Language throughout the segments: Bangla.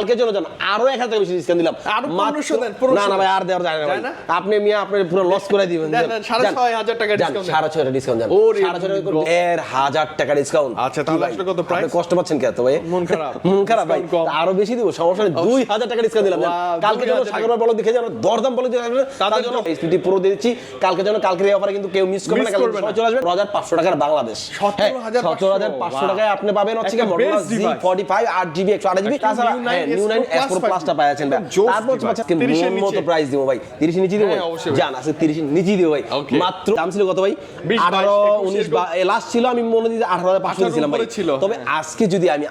কালকে জন্য জান আরও এক হাজার বেশি ডিসকাউন্ট দিলাম। আরও মাত্র- 1500 দেন, 1500 না না ভাই আর যায় না? আপনি মিয়া আপনি পুরো লস করে দিবেন। সাড়ে ছয় হাজার টাকা সাড়ে ছয় ডিসকাউন্ট হাজার টাকা ডিসকাউন্ট আচ্ছা, তাহলে আসলে কত price? কষ্ট পাচ্ছেন কে তো ভাই? মন খারাপ। মন খারাপ ভাই। আরও বেশি দিব সমস্যা নেই। দুই হাজার টাকা ডিসকাউন্ট দিলাম কালকে জন্য সাগর বলো দেখে যেন দরদাম বলে দিয়ে তার জন্য প্রো দিয়েছি কালকে জন্য কালকের এই অফারে কিন্তু কেউ মিস করবে না কালকে চলে আসবে। হাজার পাঁচশো টাকার বাংলাদেশ। সতেরো হাজার পাঁচশো। টাকায় আপনি পাবেন হচ্ছে মডেল জি ফর্টি ফাইভ আট জিবি একশো আট জিবি তাছাড়া New 9 Neo nine S Pro S Plus প্লাসটা পাচ্ছেন ভাই। তারপর device। হচ্ছে 30 এর মন মতো প্রাইস দিব ভাই। তিরিশ নিচে দিব অবশ্যই ভাই। জান আছে তিরিশ নিচে দিব ভাই। মাত্র দাম ছিল কত ভাই? 20, আঠারো 22, উনিশ এরকম। লাস্ট ছিল আমি মনে দিই আঠারো হাজার পাঁচশো 18 দিয়েছিলাম ভাই। তবে। আজকে যদি আমি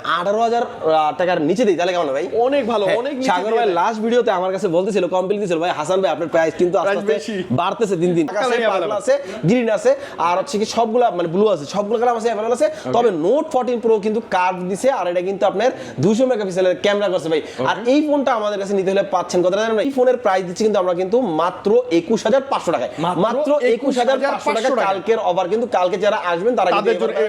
টাকার নিচে দিই তাহলে কেমন ভাই? অনেক ভালো হ্যাঁ, অনেক সাগর ভাই লাস্ট ভিডিওতে আমার কাছে বলতেছিল দিছিল ভাই হাসান ভাই আপনার প্রাইস কিন্তু আস্তে আস্তে বাড়তেছে দিন দিন। আছে আছে গ্রিন আছে আর হচ্ছে কি সবগুলা মানে ব্লু আছে সবগুলো কালার আছে অ্যাভেলেবল আছে। তবে নোট 14 প্রো কিন্তু কার্ভ দিছে আর এটা কিন্তু আপনার 200 মেগাপিক্সেলের ক্যামেরা করছে ভাই। আর এই ফোনটা আমাদের কাছে নিতে হলে পাচ্ছেন কত জানেন এই ফোনের প্রাইস দিচ্ছি কিন্তু আমরা কিন্তু মাত্র 21500 টাকায়। মাত্র 21500 টাকা 21,500 টাকা। কালকের অফার কিন্তু কালকে যারা আসবেন তারা এই-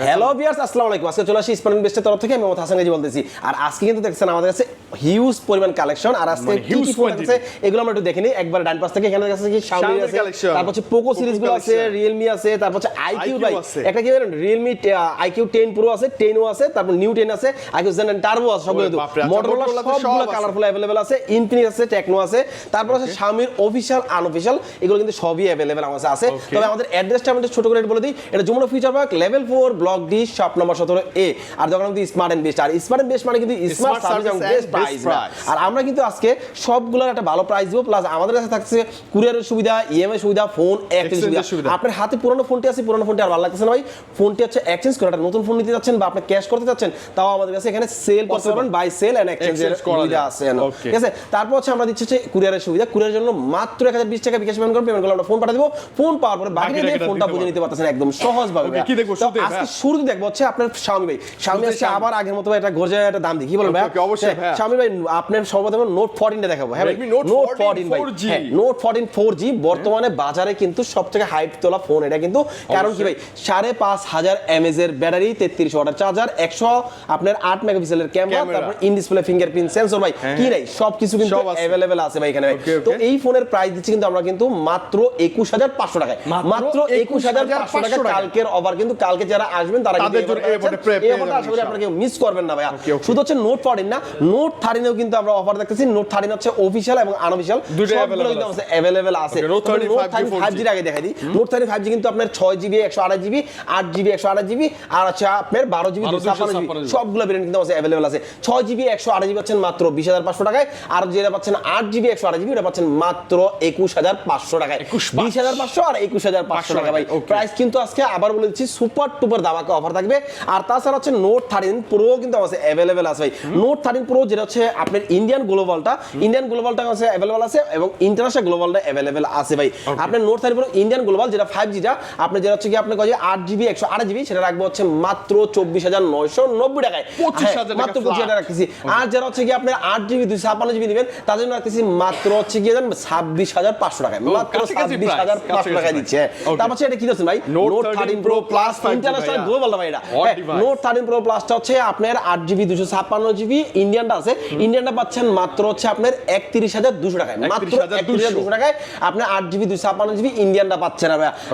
হ্যালো ভিউয়ার্স আসসালামু আলাইকুম। আজকে চলে আসি স্পারেন বেস্টের তরফ থেকে। আমি মোহাম্মদ হাসান গাজী বলতেছি। আর আজকে কিন্তু দেখছেন আমাদের কাছে হিউজ পরিমাণ কালেকশন আর আজকে মানে কি ফোন আছে এগুলো আমরা একটু দেখে নিই। একবার ডান পাশ থেকে এখানে কাছে কি Xiaomi আছে তারপর হচ্ছে পোকো Poco সিরিজগুলো আছে। রিয়েলমি আছে তারপর হচ্ছে আইকিউ ভাই। আছে। একটা কি জানেন? রিয়েলমি আইকিউ টেন প্রো আছে টেনও আছে তারপর নিউ টেন আছে আইকিউ জেন টার্বো আছে সবগুলো মোটরোলা সবগুলো কালারফুল অ্যাভেলেবেল আছে ইনফিনিক্স আছে টেকনো আছে তারপর আছে Xiaomi অফিশিয়াল আনঅফিশিয়াল এগুলো কিন্তু সবই অ্যাভেলেবেল আমার আছে। তবে আমাদের অ্যাড্রেসটা আমি ছোট করে বলে দিই এটা Jamuna future park level four block D shop number সতেরো এ আর কিন্তু স্মার্ট এন্ড বেস্ট আর স্মার্ট এন্ড বেস্ট মানে কিন্তু স্মার্ট সার্ভিস এবং বেস্ট প্রাইস আর আমরা কিন্তু আজকে সবগুলোর একটা ভালো প্রাইস দিব প্লাস আমাদের কাছে থাকছে কুরিয়ারের সুবিধা ইএমআই সুবিধা ফোন এক্সচেঞ্জ সুবিধা। আপনার হাতে পুরনো ফোনটি আছে পুরনো ফোনটি আর ভালো লাগতেছে না ভাই। ফোনটি হচ্ছে এক্সচেঞ্জ করে একটা নতুন ফোন নিতে যাচ্ছেন বা আপনি ক্যাশ করতে যাচ্ছেন তাও আমাদের কাছে এখানে সেল করতে পারবেন বাই সেল এন্ড করা সুবিধা আছে ঠিক আছে তারপর হচ্ছে আমরা দিচ্ছি কুরিয়ারের সুবিধা। কুরিয়ারের জন্য মাত্র এক হাজার বিশ টাকা বিকাশ পেমেন্ট করুন পেমেন্ট করলে আমরা ফোন পাঠিয়ে দেবো। ফোন পাওয়ার পরে বাকি দিয়ে ফোনটা বুঝে নিতে পারতেছেন একদম সহজ ভাবে কি দেখব? আজকে শুরুতে দেখব হচ্ছে আপনার Xiaomi ভাই। আজকে আবার আগের মতো একটা গর্জে একটা দাম দিই কি ভাই অবশ্যই, ভাইয়া। Xiaomi ভাই আপনার সর্বপ্রথম নোট 14 টা দেখাবো হ্যাঁ নোট 14 14 ভাই। 4G হ্যাঁ নোট 14 4G বর্তমানে বাজারে কিন্তু সবথেকে হাইপ তোলা ফোন এটা কিন্তু কারণ কি ভাই? সাড়ে পাঁচ হাজার এমএজ এর ব্যাটারি তেত্রিশ ওয়াটের চার্জার একশো আপনার আট মেগাপিক্সেলের ক্যামেরা। তারপর ইন ডিসপ্লে স্ক্রিন সেন্সর ভাই কি নাই? সবকিছু কিন্তু अवेलेबल আছে। ভাই এখানে ভাই। তো এই ফোনের প্রাইস দিচ্ছি কিন্তু আমরা কিন্তু মাত্র 21500 টাকায়। মাত্র 21500 টাকা কালকের অফার কিন্তু কালকে যারা আসবেন তারা কিন্তু আপনারা কেউ মিস করবেন না ভাই শুধু হচ্ছে নোট 14 না নোট 13 কিন্তু আমরা অফার দেখতেছি। নোট 13 হচ্ছে অফিশিয়াল এবং আনঅফিশিয়াল দুটো अवेलेबल আছে। নোট 35 5G আগে দেখাই দিই। নোট 35 5G কিন্তু আপনার 6GB 128GB 8GB 128GB আর আছে আপনার 12GB 256GB সবগুলো ভেরিয়েন্ট কিন্তু আছে। अवेलेबल আছে 6GB 128GB পাচ্ছেন মাত্র বিশ হাজার পাঁচশো টাকায়। আর যেটা পাচ্ছেন আট জিবি একশো আট জিবি ওটা পাচ্ছেন মাত্র একুশ হাজার পাঁচশো টাকায়। বিশ হাজার পাঁচশো আর একুশ হাজার পাঁচশো টাকা ভাই। প্রাইস কিন্তু আজকে আবার বলে দিচ্ছি সুপার টুপার দামাকে অফার থাকবে। আর তাছাড়া হচ্ছে নোট থার্টিন প্রো কিন্তু আমার অ্যাভেলেবেল আছে ভাই। নোট থার্টিন প্রো যেটা হচ্ছে আপনার ইন্ডিয়ান গ্লোবালটা ইন্ডিয়ান গ্লোবালটা আছে অ্যাভেলেবেল আছে এবং ইন্টারন্যাশনাল গ্লোবালটা অ্যাভেলেবেল আছে ভাই। আপনার note thirteen pro Indian global যেটা ফাইভ জিটা আপনি যেটা হচ্ছে কি আপনার কাছে আট জিবি একশো আট জিবি সেটা রাখব হচ্ছে মাত্র চব্বিশ হাজার নয়শো নব্বই টাকায়। হ্যাঁ, মাত্র পঁচিশ হাজার রাখতেছি আর যারা হচ্ছে কি আপনার আট জিবি দুই ছাপ্পান্ন জিবি নেবেন তাদের জন্য রাখতেছি মাত্র হচ্ছে কি জানেন ছাব্বিশ হাজার পাঁচশো টাকায়। মাত্র ছাব্বিশ হাজার পাঁচশো টাকায় দিচ্ছে। তারপর হচ্ছে এটা কি দিচ্ছেন ভাই? Note thirteen pro plus international global ভাই এটা। নোট থার্টিন প্রো প্লাসটা হচ্ছে আপনার আট জিবি দুশো ছাপ্পান্ন জিবি ইন্ডিয়ানটা আছে। ইন্ডিয়ানটা পাচ্ছেন মাত্র হচ্ছে আপনার একত্রিশ হাজার দুশো টাকায়। মাত্র একত্রিশ হাজার দুশো। টাকায় আপনি আট জিবি দুশো ছাপ্পান্ন জিবি ইন্ডিয়ানটা পাচ্ছেন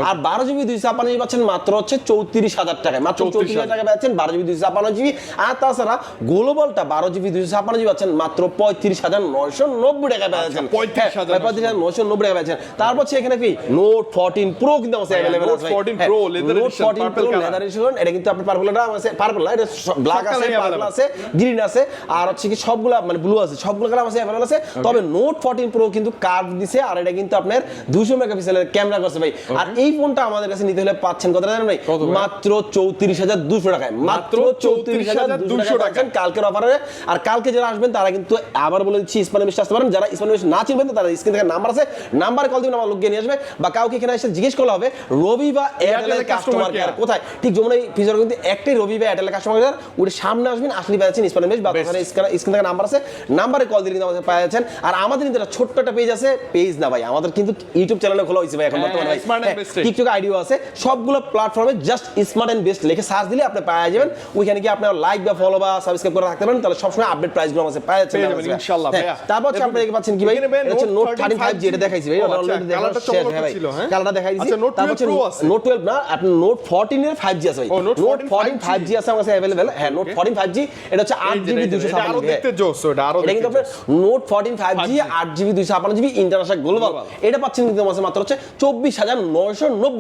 আর বারো জিবি দুশো ছাপ্পান্ন জিবি পাচ্ছেন মাত্র হচ্ছে চৌত্রিশ হাজার টাকায়। মাত্র চৌত্রিশ হাজার টাকা পাচ্ছেন বারো জিবি দুশো ছাপ্পান্ন জিবি আর তাছাড়া গ্লোবালটা বারো জিবি দুশো ছাপ্পান্ন পাচ্ছেন মাত্র পঁয়ত্রিশ হাজার নয়শো নব্বই টাকা পাচ্ছেন 35,000 হ্যাঁ, পঁয়ত্রিশ হাজার নয়শো নব্বই। টাকা পাচ্ছেন তারপর এখানে কি? নোট ফোরটিন প্রো কিন্তু আছে available Note 14 Pro, note fourteen pro leather edition এটা কিন্তু আপনার পার্পলটা আছে পার্পল না এটা ব্ল্যাক আছে পার্পল আছে গ্রিন আছে আর হচ্ছে কি সবগুলা মানে ব্লু আছে সবগুলো কালার আছে অ্যাভেলেবল আছে। তবে নোট 14 প্রো কিন্তু কার্ভ দিছে আর এটা কিন্তু আপনার 200 মেগাপিক্সেলের ক্যামেরা করছে ভাই। আর এই ফোনটা আমাদের কাছে নিতে হলে পাচ্ছেন কত জানেন ভাই? কত ভাই? মাত্র 34200 টাকায়। মাত্র 34200 টাকা। পাচ্ছেন কালকের অফারে আর কালকে যারা আসবেন তারা কিন্তু আবার বলে দিচ্ছি ইসমাইল মিস্টার আসতে পারেন। যারা ইসমাইল মিস্টার না চিনবেন তারা স্ক্রিন থেকে নাম্বার আছে। নাম্বারে কল দিবেন আমার লোক গিয়ে নিয়ে আসবে। বা কাউকে এখানে এসে জিজ্ঞেস করলে হবে রবি বা এয়ারটেলের কাস্টমার কেয়ার কোথায়? ঠিক যেমন এই ফিচার কিন্তু একটাই রবি বা এয়ারটেলের কাস্টমার কেয়ার ওটা সামনে আসবেন আসলে পাচ্ছেন ইসমাইল মিস্টার বা ওখানে স্ক্রিন থেকে নাম্বার আছে। নাম্বারে কল দিলে কিন্তু আমাদের পাওয়া যাচ্ছেন আর আমাদের কিন্তু একটা ছোট্ট একটা পেজ আছে। পেজ না ভাই আমাদের কিন্তু ইউটিউব চ্যানেলে খোলা হয়েছে ভাই এখন হ্যাঁ, বর্তমানে ভাই। টিকটক আইডিও আছে। সবগুলো প্ল্যাটফর্মে জাস্ট স্মার্ট এন্ড বেস্ট লিখে সার্চ দিলে আপনি পাওয়া যাবেন। ওইখানে গিয়ে আপনার লাইক বা ফলো বা সাবস্ক্রাইব করে রাখতে পারেন। তাহলে সবসময় আপডেট প্রাইস গুলো আমাদের পাওয়া যাচ্ছে পেয়ে না যাবেন, আমাদের। ইনশাআল্লাহ, তারপর হচ্ছে আপনি পাচ্ছেন কি ভাই এখানে ভাই? এটা হচ্ছে নোট থার্টিন ফাইভ দেখাইছি ভাই ওটা অলরেডি দেখা শেষ ভাই? কালারটা দেখাই দিছি Note তারপর 12 নোট টুয়েলভ না আপনার নোট ফোরটিন এর ফাইভ আছে ভাই। নোট 14 ফোরটিন আছে আমার কাছে অ্যাভেলেবেল হ্যাঁ নোট ফোরটিন ফাইভ জি এটা হচ্ছে আট এই যে, জিবি এই যে, দুশো এটা আরও দেখতে জোস ওটা আরও এটা কিন্তু দেখতে note fourteen five G 5G আট জিবি দুইশো ছাপান্ন জিবি ইন্টারন্যাশনাল গ্লোবাল এটা পাচ্ছেন কিন্তু আমার মাত্র হচ্ছে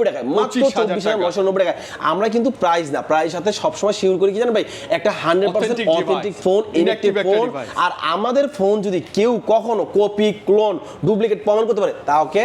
টাকায়। মাত্র 25,000 চব্বিশ হাজার নয়শো নব্বই টাকায়। আমরা কিন্তু প্রাইস না প্রাইস সাথে সবসময় শিওর করি কি জানেন ভাই? একটা hundred percent Authentic device, authentic phone inactive একটা ফোন আর আমাদের ফোন যদি কেউ কখনো কপি ক্লোন ডুপ্লিকেট প্রমাণ করতে পারে তাকে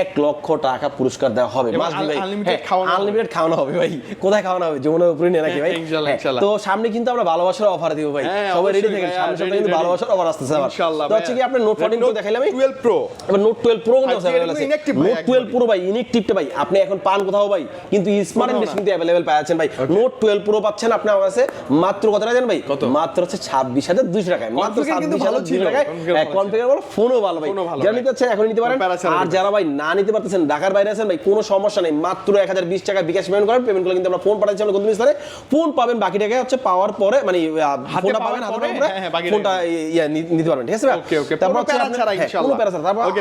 এক লক্ষ টাকা পুরস্কার দেওয়া হবে। ভাই। unlimited খাওয়ানো আনলিমিটেড খাওয়ানো হবে ভাই। কোথায় খাওয়ানো হবে? যমুনার উপরে নিয়ে নাকি ভাই? হ্যাঁ, ইনশাল্লাহ, হ্যাঁ। তো সামনে কিন্তু আমরা ভালোবাসার অফার দিব ভাই। হ্যাঁ, সবাই রেডি থাকেন। ভাইয়া, সামনে কিন্তু ভালোবাসার অফার আসতেছে আবার। ইনশাআল্লাহ তো হচ্ছে কি আপনার নোট ফোরটিন প্রো দেখাইলাম আমি 12 প্রো এবার নোট টুয়েলভ প্রো কিন্তু আছে 5G available এটা আছে ভাই নোট টুয়েলভ একদমই। প্রো ভাই ইনএক্টিভটা ভাই। আপনি এখন পান কোথাও ভাই? কিন্তু স্মার্ট না। কিন্তু অ্যাভেলেবেল পাচ্ছেন ভাই। নোট টুয়েলভ প্রো পাচ্ছেন আপনি আমার কাছে মাত্র কত টাকা জানেন ভাই? কত? মাত্র হচ্ছে ছাব্বিশ হাজার টাকায় মাত্র কিন্তু ভালো ছিল, টাকায়। কনফিগার বলো? ফোনও ভালো ভাই। যারা নিতে এখন নিতে পারেন আর যারা ভাই না নিতে পারতেছেন ঢাকার বাইরে আছেন ভাই কোনো সমস্যা নেই। মাত্র এক হাজার বিশ টাকা বিকাশ পেমেন্ট করেন পেমেন্ট করলে কিন্তু আমরা ফোন পাঠাচ্ছি আমরা গন্তব্য স্থানে ফোন পাবেন বাকি টাকা হচ্ছে পাওয়ার পরে মানে ফোনটা পাবেন হাতে পরে, পরে হ্যাঁ, হ্যাঁ, ফোনটা ইয়া নিতে পারবেন ঠিক আছে? Okay, okay, তারপর হচ্ছে হ্যাঁ। কোনো প্যারা ছাড়া। তারপর হয়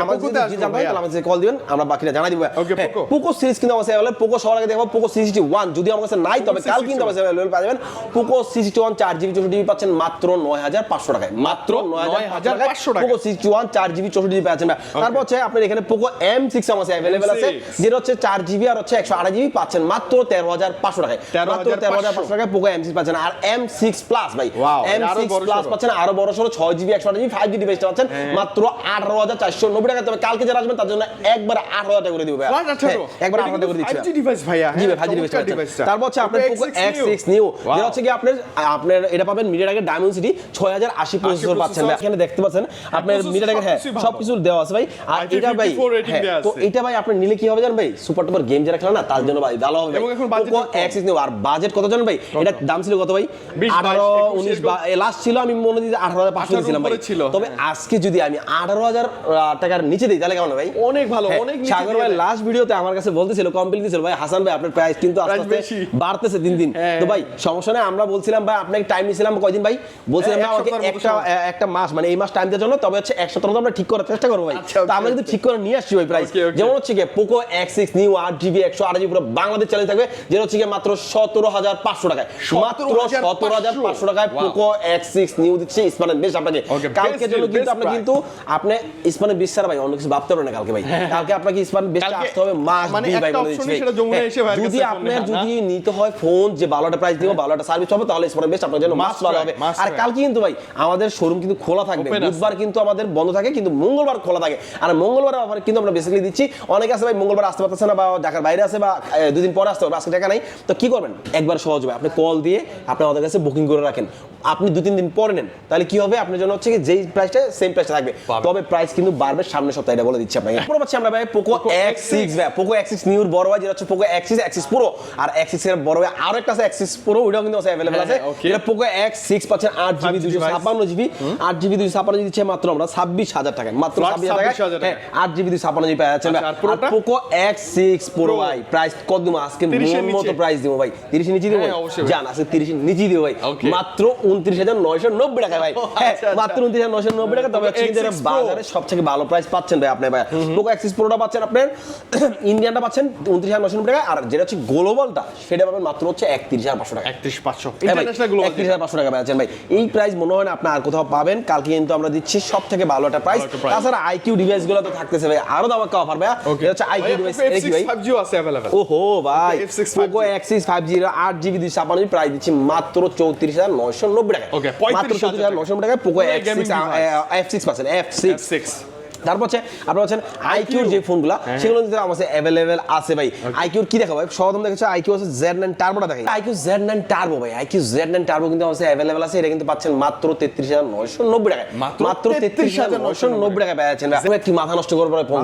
আমাকে কল দিবেন আমরা বাকিটা জানাই দিব। হ্যাঁ, পোকো। সিরিজ কিন্তু আমার অ্যাভেলেবল পোকো সবার আগে পোকো সিক্সটি ওয়ান যদি আমার কাছে নাই তবে কাল কিন্তু আমার অ্যাভেলেবল পাওয়া যাবেন পোকো সিক্সটি ওয়ান চার জিবি চৌষট্টি পাচ্ছেন মাত্র নয় হাজার পাঁচশো টাকায়। মাত্র নয় হাজার পাঁচশো 9,500 পোকো সিক্সটি ওয়ান চার জিবি চৌষট্টি জিবি পাচ্ছেন তারপর হচ্ছে আপনার এখানে পোকো এম সিক্স আমার অ্যাভেলেবল আছে যেটা হচ্ছে চার জিবি আর হচ্ছে একশো আড়াই জিবি পাচ্ছেন মাত্র তেরো হাজার পাঁচশো টাকায়। মাত্র তেরো হাজার পাঁচশো। টাকায় পোকো এম সিক্স পাচ্ছেন। আর এম সিক্স প্লাস ভাই। এম সিক্স প্লাস পাচ্ছেন আরও বড় সড়ো ছয় জিবি একশো আট জিবি ফাইভ জি ডিভাইসটা পাচ্ছেন মাত্র আঠারো হাজার চারশো নব্বই টাকা তবে কালকে যারা আসবেন তার জন্য একবার আঠারো হাজার করে দিবে Flash একবার আঠারো টাকা করে দিচ্ছে 5G device ভাইয়া, জি ভাই হ্যাঁ, 5G device চমৎকার পাচ্ছেন। device টা। তারপর হচ্ছে আপনার পোকো এক্স সিক্স নিউ যেটা হচ্ছে কি আপনার আপনার এটা পাবেন মিডিয়া আগে ডায়মন্ড সিটি ছয় হাজার আশি প্রসেসর পাচ্ছেন এখানে দেখতে পাচ্ছেন আপনার হ্যাঁ ভালো। সবকিছু দেওয়া আছে ভাই। আর এটা ভাই 54 rating হ্যাঁ, তো এটা ভাই আপনি নিলে কি হবে জানেন ভাই? সুপার টুপার গেম যারা খেলে না তার জন্য ভাই ভালো হবে আর বাজেট কত জানেন ভাই? এটা দাম ছিল কত ভাই? আঠারো উনিশ লাস্ট ছিল আমি মনে দিই আঠারো হাজার পাঁচশো দিয়েছিলাম ভাই। তবে হ্যাঁ। আজকে যদি আমি আঠারো হাজার টাকার নিচে দিই তাহলে কেমন ভাই? অনেক ভালো হ্যাঁ, অনেক সাগর ভাই লাস্ট ভিডিওতে আমার কাছে বলতেছিল কমপ্লিট দিছিল ভাই। হাসান ভাই আপনার প্রাইস কিন্তু আস্তে আস্তে বাড়তেছে দিন দিন। তো ভাই সমস্যা নেই আমরা বলছিলাম ভাই আপনাকে টাইম নিছিলাম কয়দিন ভাই? বলছিলাম আমাকে একটা একটা মাস মানে এই মাস টাইম দেওয়ার জন্য তবে হচ্ছে এক সপ্তাহ আমরা ঠিক করার চেষ্টা করব ভাই। আচ্ছা, তো আমরা কিন্তু ঠিক করে নিয়ে আসছি ভাই প্রাইস. যেমন হচ্ছে কি পোকো এক্স সিক্স নিউ আট জিবি একশো আট জিবি পুরো বাংলাদেশ চ্যালেঞ্জ থাকবে যেটা হচ্ছে কি মাত্র সতেরো হাজার পাঁচশো টাকায়। মাত্র সতেরো হাজার পাঁচশো? টাকায় পোকো এক্স সিক্স নিউ দিচ্ছে স্মার্ট বেশ আপনাকে। Best জন্য কিন্তু আপনি কিন্তু আপনি বিশ ছাড়া ভাই অন্য কিছু ভাবতে পারবেন না কালকে ভাই। কালকে আপনাকে বেশটা কালকে আসতে হবে মাস মানে দুই ভাই বলে দিচ্ছি। হ্যাঁ, যদি আপনার যদি নিতে হয় ফোন যে ভালো একটা প্রাইস দিব ভালো একটা সার্ভিস হবে তাহলে ইসমানের বেস্ট আপনার জন্য মাস ভালো হবে আর কালকে কিন্তু ভাই আমাদের শোরুম কিন্তু খোলা থাকবে। বুধবার কিন্তু আমাদের বন্ধ থাকে কিন্তু মঙ্গলবার খোলা থাকে। আর মঙ্গলবার অফার কিন্তু আমরা বেসিক্যালি দিচ্ছি। অনেকে আছে ভাই মঙ্গলবার আসতে পারতেছে না বা ঢাকার বাইরে আছে বা দুদিন পরে আসতে হবে আজকে টাকা নাই। তো কি করবেন? একবার সহজ হবে। আপনি কল দিয়ে আপনি আমাদের কাছে বুকিং করে রাখেন। আপনি দু তিন দিন পরে নেন তাহলে কি হবে? আপনার জন্য হচ্ছে কি যেই প্রাইসটা সেম প্রাইসটা থাকবে। তবে প্রাইস কিন্তু বাড়বে সামনে সপ্তাহে এটা বলে দিচ্ছি আপনাকে। পুরো পাচ্ছি আমরা ভাই পোকো এক্স সিক্স ভাই পোকো এক্স সিক্স নিউর বড় ভাই যেটা হচ্ছে Poco X six axis pro আর এক্সিস এর বড় ভাই আরও একটা আছে এক্সিস প্রো ওইটাও কিন্তু অ্যাভেলেবল হ্যাঁ, আছে। হ্যাঁ, এটা পোকো এক্স সিক্স পাচ্ছেন আট জিবি 5G দুশো ছাপ্পান্ন জিবি আট জিবি দুশো ছাপ্পান্ন জিবি মাত্র আমরা ছাব্বিশ হাজার টাকায় মাত্র ছাব্বিশ হাজার 26,000 টাকায়। হ্যাঁ আট জিবি দুশো ছাপ্পান্ন জিবি পাচ্ছেন আচ্ছা? Poco X six pro. ভাই প্রাইস কত দিব? আজকে 30 এর মতো প্রাইস দিব ভাই। নিচে দিব হ্যাঁ। জান নিচে দিব ভাই। মাত্র উনত্রিশ হাজার নয়শো নব্বই টাকা ভাই। হ্যাঁ, আচ্ছা, আচ্ছা। মাত্র উনত্রিশ হাজার নয়শো নব্বই টাকা তবে হচ্ছে কিন্তু এটা X6 Pro। বাজারে সব থেকে ভালো প্রাইস পাচ্ছেন ভাই আপনি ভাই। পোকো এক্সিস প্রোটা পাচ্ছেন আপনার ইন্ডিয়ানটা পাচ্ছেন উনত্রিশ হাজার নয়শো নব্বই টাকা আর যেটা হচ্ছে গ্লোবালটা সেটা পাবেন মাত্র হচ্ছে একত্রিশ হাজার পাঁচশো টাকা একত্রিশ পাঁচশো। ইন্টারন্যাশনাল গ্লোবাল 31,500 টাকা পাচ্ছেন ভাই। এই প্রাইস মনে হয় না আপনি আর কোথাও পাবেন। কালকে কিন্তু আমরা দিচ্ছি সব থেকে ভালো একটা প্রাইস। তাছাড়া আইকিউ ডিভাইসগুলো তো থাকতেছে ভাই। আরও দামাক্কা অফার ভাই এটা হচ্ছে আইকিউ ডিভাইস এটা কি ভাই। 5G আছে अवेलेबल ওহো ভাই। F6 Poco axis five G আট জিবি দুই ছাপান্ন জিবি প্রাইস দিচ্ছি মাত্র চৌত্রিশ হাজার নয়শো নব্বই টাকা ওকে মাত্র 35,000 চৌত্রিশ হাজার নয়শো নব্বই টাকা পোকো পুরো X gaming six F six পাচ্ছেন এফ সিক্স F6 তারপর হচ্ছে আপনার হচ্ছেন আইকিউর যে ফোনগুলো সেগুলো কিন্তু আমার কাছে অ্যাভেলেবেল আছে ভাই। আইকিউর কি দেখাবো ভাই? সর্বপ্রথম দেখেছে আইকিউ আছে জেড নাইন টার্বোটা দেখাই। আইকিউ জেড নাইন টার্বো ভাই আইকিউ জেড নাইন টার্বো কিন্তু আমার কাছে অ্যাভেলেবেল আছে এটা কিন্তু পাচ্ছেন মাত্র তেত্রিশ হাজার নয়শো নব্বই টাকায়। মাত্র তেত্রিশ হাজার নয়শো নব্বই টাকায় আপনি একটি মাথা নষ্ট করবার ফোন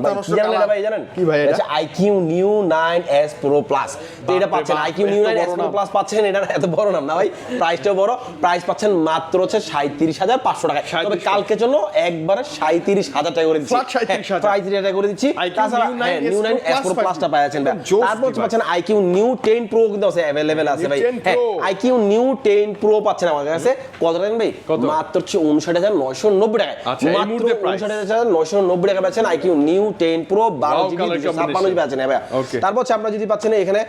ভাই। জানেন কি ভাই? IQOO Neo nine S pro plus তো এটা পাচ্ছেন iQOO Neo nine S pro plus পাচ্ছেন এটা এত বড় নাম না ভাই। প্রাইসটাও বড় প্রাইস পাচ্ছেন মাত্র হচ্ছে সাঁত্রিশ হাজার পাঁচশো টাকায়। তবে 37,000 কালকে জন্য একবারে সাঁত্রিশ হাজার টাকা করে দিচ্ছি। Flat 37,000 প্রাইস রেটে করে দিচ্ছি। তাছাড়া নিউ নাইন এস প্রো প্লাসটা পাচ্ছেন ভাই একদম জোস তারপর পাচ্ছেন আইকিউ নিউ টেন প্রো কিন্তু আছে অ্যাভেলেবেল আছে ভাই। হ্যাঁ আইকিউ নিউ টেন প্রো পাচ্ছেন আমার কাছে। কত টাকা ভাই? মাত্র হচ্ছে উনষাট হাজার নয়শো নব্বই টাকায় আচ্ছা, মাত্র উনষাট হাজার নয়শো নব্বই টাকা পাচ্ছেন আইকিউ নিউ টেন প্রো বারো জিবি ছাপ্পান্ন জিবি পাচ্ছেন হ্যাঁ ভাই Okay. তারপর হচ্ছে আপনারা যদি পাচ্ছেন এখানে।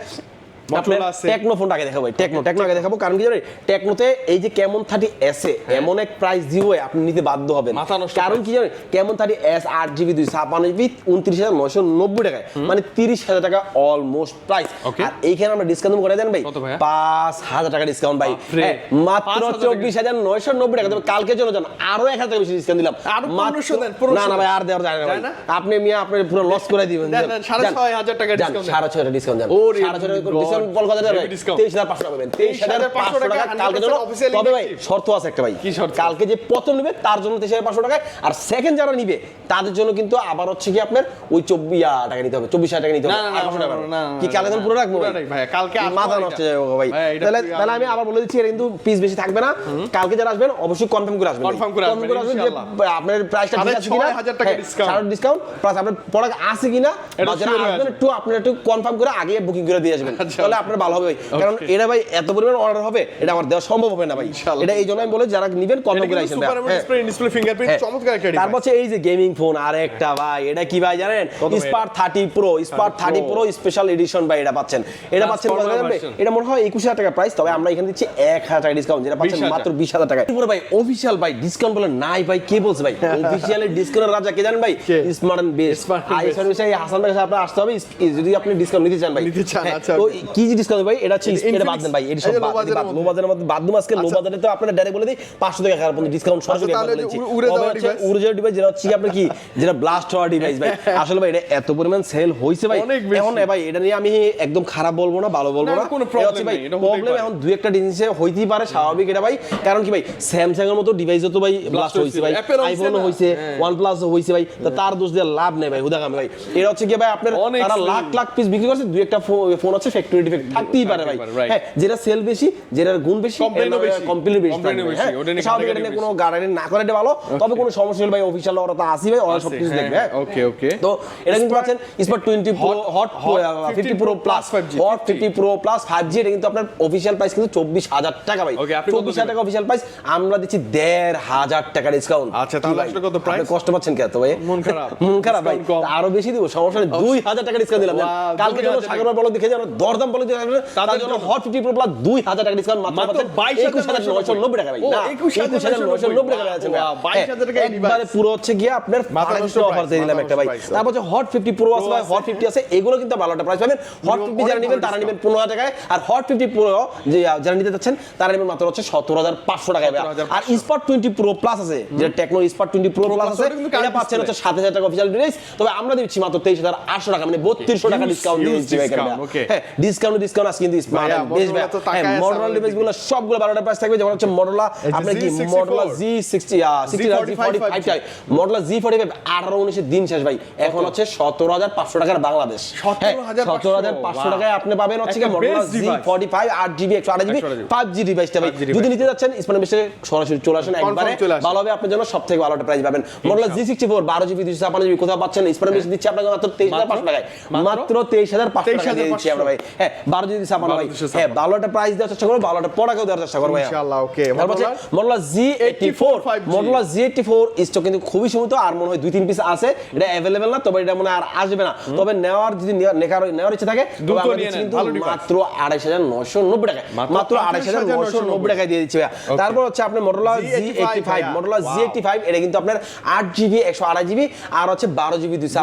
টেকনো ফোনটা আগে দেখাবো টেকনো টেকনো আগে দেখাবো কারণ কি জানেন টেকনোতে এই যে কেমন থার্টি এস এ এমন এক প্রাইস দিব আপনি নিতে বাধ্য হবেন। হ্যাঁ। মাথা নষ্ট কারণ কি জানেন কেমন থার্টি এস আট জিবি দুই ছাপান্ন জিবি উনত্রিশ হাজার নয়শো নব্বই টাকায় মানে তিরিশ হাজার টাকা অলমোস্ট প্রাইস আর এইখানে আমরা ডিসকাউন্ট করে দেন ভাই? পাঁচ হাজার টাকা ডিসকাউন্ট ভাই। হ্যাঁ, মাত্র চব্বিশ হাজার নয়শো নব্বই টাকা। তবে কালকের জন্য জান আরও এক হাজার টাকা বেশি ডিসকাউন্ট দিলাম। আরও মাত্র- 1500 দেন, 1500 না না ভাই আর দেওয়ার যায় না ভাই। যায় না? আপনি মিয়া আপনি পুরো লস করে দিবেন। দেন, দেন, সাড়ে ছয় হাজার টাকা যান, সাড়ে ছয় ডিসকাউন্ট সাড়ে ছয় ডিসকাউন্ট বল কত দেবেন তেইশ হাজার পাঁচশো টাকা পাবেন তেইশ হাজার পাঁচশো টাকা কালকে জন্য তবে ভাই শর্ত আছে একটা ভাই। কি শর্ত? কালকে যে প্রথম নেবে তার জন্য তেইশ হাজার পাঁচশো টাকায় আর সেকেন্ড যারা নিবে তাদের জন্য কিন্তু আবার হচ্ছে কি আপনার ওই চব্বিশ টাকা নিতে হবে চব্বিশ হাজার টাকা নিতে হবে। কি কালকে না, পুরো রাখব ভাই? কালকে মাথা নষ্ট যাবে ভাই। ভাই, তাহলে তাহলে আমি আবার বলে দিচ্ছি এটা কিন্তু পিস বেশি থাকবে না। কালকে যারা আসবেন অবশ্যই কনফার্ম করে আসবেন Confirm করে আসবেন, যে আপনার প্রাইসটা ঠিক আছে কিনা। ডিসকাউন্ট প্লাস আপনার প্রোডাক্ট আছে কিনা বা যারা আসবেন একটু আপনার একটু কনফার্ম করে আগে বুকিং করে দিয়ে আসবেন। তাহলে আপনার ভালো হবে ভাই। কারণ এটা ভাই এত পরিমাণ অর্ডার হবে এটা আমার দেওয়া সম্ভব হবে না ভাই। এটা এই জন্য আমি বলে যারা নিবেন কনফার্ম করে আসবেন সুপার ভাই। Display display fingerprint. চমৎকার একটা তারপর এই যে গেমিং ফোন আর একটা ভাই এটা কি ভাই জানেন? Spark thirty Pro Spark thirty Pro special edition ভাই এটা পাচ্ছেন। এটা পাচ্ছেন কত Transformer জানেন ভাই? version। এটা মনে হয় একুশ হাজার টাকা প্রাইস তবে আমরা এখানে দিচ্ছি টাকা ডিসকাউন্ট যেটা পাচ্ছেন মাত্র বিশ হাজার টাকা এরপরে ভাই অফিসিয়াল ভাই ডিসকাউন্ট বলে নাই ভাই কে বলছে ভাই? ডিসকাউন্টের রাজা কে জানেন ভাই? স্মার্ট বেস হাসান কাছে আপনার আসতে হবে। যদি আপনি ডিসকাউন্ট নিতে চান ভাই। নিতে চান, হ্যাঁ, আচ্ছা, তো। কি ডিসকাউন্ট ভাই এটা হচ্ছে এটা বাদ দেন ভাই এটা সব বাদ লো বাজারের মধ্যে। বাদ দিন আজকে। লো আচ্ছা। বাজারে তো আপনার ডাইরেক্ট বলে দিই পাঁচশো টাকা খারাপ ডিসকাউন্ট সরাসরি একবার বলেছি। উড়ে যাওয়া device? উড়ে যাওয়া ডিভাইস যেটা হচ্ছে কি আপনার কি যেটা ব্লাস্ট হওয়া ডিভাইস ভাই। আসলে ভাই এটা এত পরিমাণ সেল হইছে ভাই। এখন ভাই এটা নিয়ে আমি একদম খারাপ বলব না ভালো বলব না, কোনো ভাই নেই, প্রবলেম এখন দুই একটা হইতেই পারে স্বাভাবিক এটা ভাই। কারণ কি ভাই স্যামসাং এর মতো ডিভাইসও তো ভাই ব্লাস্ট হইছে ভাই। আইফোনও। হইছে হ্যাঁ। ওয়ান প্লাসও হইছে ভাই। তার দোষ দিয়ে লাভ নেই ভাই হুদাকামি ভাই। এটা হচ্ছে কি ভাই আপনার তারা লাখ লাখ পিস বিক্রি করছে দুই একটা ফোন আছে ফ্যাক্টরি ডিফেক্ট থাকতেই পারে ভাই. হ্যাঁ যেটা সেল বেশি যেটার গুণ বেশি। কমপ্লেন বেশি। হ্যাঁ। স্বাভাবিক এটা কোনো না করে এটা ভালো তবে কোনো সমস্যা হলে ভাই অফিসিয়াল ওরা তো আসি ভাই ওরা সব কিছু দেখবে হ্যাঁ। ওকে ওকে তো এটা কিন্তু পাচ্ছেন Smart twenty Pro Hot fifty 50 Pro Plus 5G, Hot fifty Pro Plus five G এটা কিন্তু আপনার অফিসিয়াল প্রাইস কিন্তু চব্বিশ হাজার টাকা ভাই। চব্বিশ হাজার? টাকা অফিসিয়াল প্রাইস আমরা দিচ্ছি দেড় হাজার টাকা ডিসকাউন্ট আচ্ছা, তাহলে কত price? কষ্ট পাচ্ছেন কে তো ভাই? মন খারাপ। মন খারাপ ভাই। আরও বেশি দিব সমস্যা নেই দুই হাজার টাকা ডিসকাউন্ট দিলাম। কালকে 2000 সাগর বলো দেখে যারা দরদাম বলে দিয়ে তাদের জন্য। হট ফিফটি প্রো প্লাস দুই হাজার টাকা ডিসকাউন্ট মাত্র মাত্র পাচ্ছেন 22,990 একুশ হাজার নয়শো নব্বই টাকা ভাই। ও, না 21,990 একুশ হাজার নয়শো নব্বই টাকা ভাই Wow, 22,000 টাকা একবারে পুরো হচ্ছে গিয়ে আপনার অফার দিয়ে দিলাম একটা ভাই। তারপর হচ্ছে হট ফিফটি প্রো আছে ভাই হট ফিফটি আছে এগুলো কিন্তু ভালো একটা প্রাইস পাবেন। হট ফিফটি যারা নেবেন তারা নেবেন পনেরো হাজার টাকায়। আর হট ফিফটি প্রো যে যারা নিতে চাচ্ছেন তারা নেবেন মাত্র হচ্ছে সত্তর হাজার পাঁচশো টাকায় আর স্পট টোয়েন্টি প্রো প্লাস আছে যেটা Tecno Spark twenty Pro Plus আছে এটা পাচ্ছেন হচ্ছে সাত হাজার টাকা অফিসিয়াল ডিভাইস তবে আমরা দিচ্ছি মাত্র তেইশ হাজার আটশো টাকা মানে বত্রিশশো টাকা ডিসকাউন্ট দিয়ে huge দিচ্ছি ভাই. হ্যাঁ ডিসকাউন্ট ডিসকাউন্ট কিন্তু স্মার্ট বেশ ভাই টাকায় হ্যাঁ মডেল ডিভাইসগুলো সবগুলো বারোটা প্রাইস থাকবে যেমন হচ্ছে মডেলা আপনার কি Motorola G sixty sixty G forty five টাই। মডেলা জি ফর্টি ফাইভ আঠারো উনিশের দিন শেষ ভাই। এখন হচ্ছে সতেরো হাজার পাঁচশো টাকার বাংলাদেশ। সতেরো হাজার পাঁচশো। টাকায় আপনি পাবেন হচ্ছে কি মডেলা জি। ফর্টি ফাইভ আট জিবি একশো আট জিবি ফাইভ জি ডিভাইসটা ভাই। যদি নিতে যাচ্ছেন স্পেন বেসে সরাসরি চলে আসেন একবারে। ভালো হবে আপনার জন্য সব থেকে ভালো একটা প্রাইস পাবেন। মডেলা জি সিক্সটি ফোর বারো জিবি দুশো ছাপান্ন জিবি কোথাও পাচ্ছেন? স্পেন বেসে দিচ্ছে আপনাকে মাত্র তেইশ হাজার পাঁচশো টাকায়। মাত্র? মাত্র তেইশ হাজার পাঁচশো টাকা দিচ্ছি আমরা ভাই। হ্যাঁ বারো জিবি ছাপান্ন ভাই। হ্যাঁ ভালো প্রাইস দেওয়ার চেষ্টা করব ভালো একটা দেওয়ার চেষ্টা করব ইনশাআল্লাহ, okay। তারপর হচ্ছে G eighty four 5G G eighty four stock কিন্তু খুবই সীমিত আর মনে হয় দুই তিন পিস আছে। এটা অ্যাভেলেবেল না তবে এটা মনে আর আসবে না। তবে নেওয়ার যদি নেওয়ার ইচ্ছা থাকে। মাত্র আড়াইশ হাজার নয়শো নব্বই টাকায়। মাত্র আড়াইশ হাজার নয়শো নব্বই টাকায় দিয়ে দিচ্ছি তারপর হচ্ছে আপনার মডেলা জি এইটি ফাইভ। মডেলা জি. এইটি ফাইভ এটা কিন্তু আপনার আট জিবি একশো আড়াই জিবি আর হচ্ছে বারো জিবি দুইশো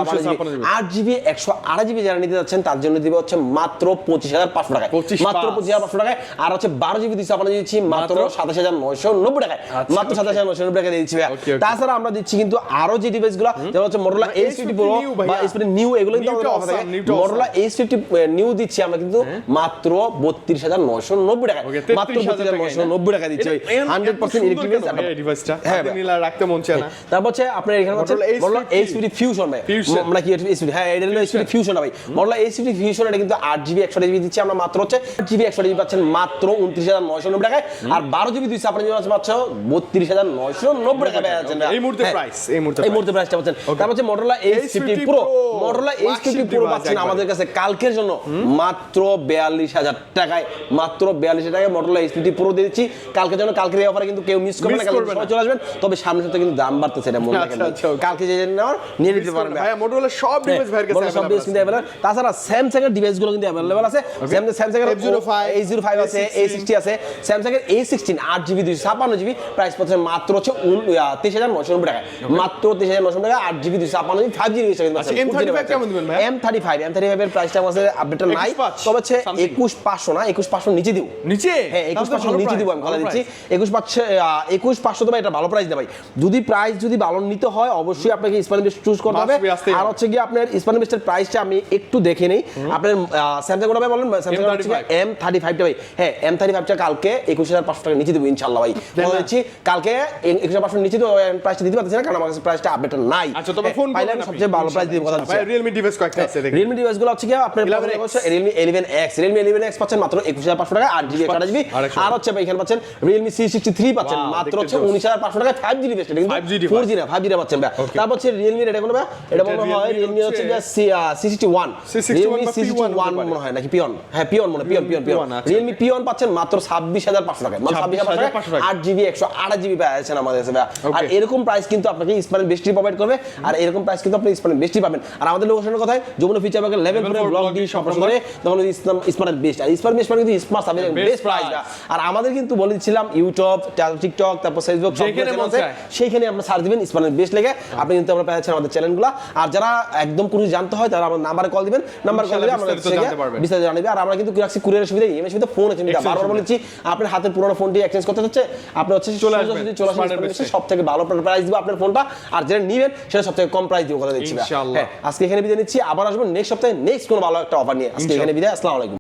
আট জিবি একশো আড়াই জিবি যারা নিতে যাচ্ছেন তার জন্য দিবে হচ্ছে মাত্র পঁচিশ হাজার পাঁচশো টাকায়। 25 মাত্র পঁচিশ হাজার পাঁচশো টাকায়। আর হচ্ছে বারো জিবি দুইশো আটান্ন দিচ্ছি মাত্র? সাতাশ হাজার নয়শো নব্বই টাকায়। আচ্ছা, মাত্র সাতাশ হাজার নয়শো নব্বই টাকা দিয়ে দিচ্ছি. তাছাড়া আমরা দিচ্ছি কিন্তু আরও যে ডিভাইসগুলো যেমন হচ্ছে মডেলা মানে এইচ ফিফটি প্রো বা ভাইয়া। এইচ নিউ এগুলো কিন্তু আমাদের মডেলা এইচ ফিফটি নিউ দিচ্ছি আমরা কিন্তু মাত্র বত্রিশ হাজার নয়শো নব্বই Okay, মাত্র 33,000 বত্রিশ হাজার নয়শো নব্বই টাকা দিচ্ছি হান্ড্রেড পার্সেন্ট ইলেকট্রিক ডিভাইসটা হ্যাঁ রাখতে মন চায় না। তারপর হচ্ছে আপনার এখানে হচ্ছে মডেলা H50 এইচ ফিফটি ফিউশন ভাই। আমরা কি এইচ ফিফটি হ্যাঁ এটা হলো এইচ ফিউশন ভাই। মডেলা এইচ ফিউশন এটা কিন্তু আট জিবি একশো জিবি জিবি দিচ্ছি আমরা মাত্র হচ্ছে। জিবি একশো জিবি পাচ্ছেন মাত্র উনত্রিশ হাজার নয়শো নব্বই টাকায়। আর বারো জিবি দুইশো আপনি জিবি পাচ্ছেন বত্রিশ হাজার নয়শো নব্বই টাকা পেয়ে যাচ্ছেন। এই মুহূর্তে হ্যাঁ। এই মুহূর্তে এই মুহূর্তে প্রাইসটা পাচ্ছেন। তারপর হচ্ছে Motorola Edge fifty Pro Pro, Edge fifty Pro পাচ্ছেন আমাদের কাছে কালকের জন্য মাত্র বিয়াল্লিশ হাজার টাকায়। মাত্র বিয়াল্লিশ হাজার টাকায় মোটরলা এইচ ফিফটি প্রো দিয়ে দিচ্ছি। কালকের জন্য কালকের এই অফারে কিন্তু কেউ মিস করবে না কালকে। চলে আসবেন। তবে সামনের সাথে কিন্তু দাম বাড়তেছে এটা মনে আচ্ছা, রাখেন আচ্ছা, কালকে যে নেওয়ার নিয়ে নিতে পারবেন। মোটরোলা সব ডিভাইস ভাইয়ের কাছে সব ডিভাইস কিন্তু available। তাছাড়া স্যামসাং এর ডিভাইসগুলো কিন্তু অ্যাভেলেবল আছে। স্যামসাং স্যামসাং এর F05, এই জিরো ফাইভ আছে এই সিক্সটি আছে। স্যামসাং এর এই সিক্সটিন আট জিবি দুইশো ছাপ্পান্ন জিবি প্রাইস পড়ছে মাত্র হচ্ছে তেইশ হাজার নশো নব্বই টাকা মাত্র তেইশ হাজার নশো টাকা আট জিবি দুইশো ছাপ্পান্ন জিবি আচ্ছা, M35 কেমন দিবেন ভাইয়া? M thirty five M thirty five এর প্রাইসটা আমাদের আপডেটটা নাই। তবে হচ্ছে something। একুশ পাঁচশো না একুশ পাঁচশো নিচে দিব। নিচে? হ্যাঁ তাহলে তো নিচে দিব আমি দিচ্ছি ভাই এটা ভালো প্রাইস ভাই। যদি প্রাইস যদি ভালো নিতে হয় অবশ্যই আপনাকে চুজ করতে হবে। আর হচ্ছে গিয়ে আপনার স্পাইন বেস্টের প্রাইসটা আমি একটু দেখে নেই। আপনার স্যামসাং কোনটা ভাই বলেন? স্যামসাং এম থার্টি ফাইভটা ভাই। হ্যাঁ এম থার্টি ফাইভটা কালকে একুশ হাজার পাঁচশো টাকা নিচে দেবো ইনশাল্লাহ ভাই। বলে দিচ্ছি কালকে একুশ হাজার পাঁচশো নিচে দেবো প্রাইসটা দিতে পারতেছি না কারণ আমার কাছে প্রাইসটা আপডেট নাই। আচ্ছা তবে ফোন পাইলে সবচেয়ে ভালো প্রাইস দিব কথা রিয়েলমি ডিভাইস কয়েকটা আছে রিয়েলমি ডিভাইসগুলো হচ্ছে কি আপনার Realme eleven X Realme eleven X পাচ্ছেন মাত্র একুশ হাজার পাঁচশো টাকা আট জিবি একশো জিবি আর হচ্ছে এখানে পাচ্ছেন রিয়েলমি সি সিক্সটি থ্রি পাচ্ছেন মাত্র হচ্ছে উনিশ হাজার পাঁচশো টাকা ফাইভ জিবি বেস্ট কিন্তু ফোর জি না ফাইভ জি পাচ্ছেন তারপর হচ্ছে রিয়েলমি এটা কোনো এটা মনে হয় রিয়েলমি হচ্ছে হচ্ছে sixty one Realme sixty one মনে হয় নাকি পিয়ন হ্যাঁ পিয়ন মনে পিয়ন পিয়ন পিয়ন P1 আচ্ছা। রিয়েলমি পিয়ন পাচ্ছেন মাত্র ছাব্বিশ হাজার পাঁচশো টাকা মানে ছাব্বিশ হাজার পাঁচশো টাকা আট জিবি একশো আট জিবি পাচ্ছেন আমাদের কাছে আর এরকম প্রাইস কিন্তু আপনাকে স্পানের বেস্টি প্রোভাইড করবে। আর এরকম প্রাইস কিন্তু আপনি স্পানের বেস্টি পাবেন। আর আমাদের লোকেশনের কথায় যমুনা ফিচার পার্কের লেভেল Level ব্লক দিয়ে দিয়ে সম্পর্ক করে তখন ইসলাম স্মার্ট বেস্ট আর স্মার্ট বেস্ট মানে কিন্তু স্মার্ট সাবে বেস্ট প্রাইস আর আমাদের কিন্তু বলে দিচ্ছিলাম ইউটিউব টিকটক তারপর ফেসবুক সেইখানে আপনি সার্চ দিবেন স্মার্ট বেস্ট লেগে। আপনি কিন্তু আমরা পেয়েছেন আমাদের চ্যানেলগুলো আর যারা একদম কোনো জানতে হয় তারা আমার নাম্বারে কল দিবেন। নাম্বার কল দিলে আমরা বিস্তারিত জানতে পারবেন। বিস্তারিত জানাবে। আর আমরা কিন্তু রাখছি কুরিয়ারের সুবিধা ইএমআই সুবিধা ফোন আছে বারবার বলেছি আপনার হাতের পুরোনো ফোনটি এক্সচেঞ্জ করতে হচ্ছে। আপনি হচ্ছে চলে আসবেন, চলে আসবেন। সব থেকে ভালো প্রাইস দিব আপনার ফোনটা আর যেটা নেবেন সেটা সব থেকে কম প্রাইস দিব কথা দিচ্ছি ইনশাআল্লাহ। হ্যাঁ আজকে এখানে বিদায় নিচ্ছি। আবার আসবেন নেক্সট সপ্তাহে নেক্সট কোনো ভালো একটা অফার নিয়ে। আজকে এখানে বিদায়। আসসালামু আলাইকুম।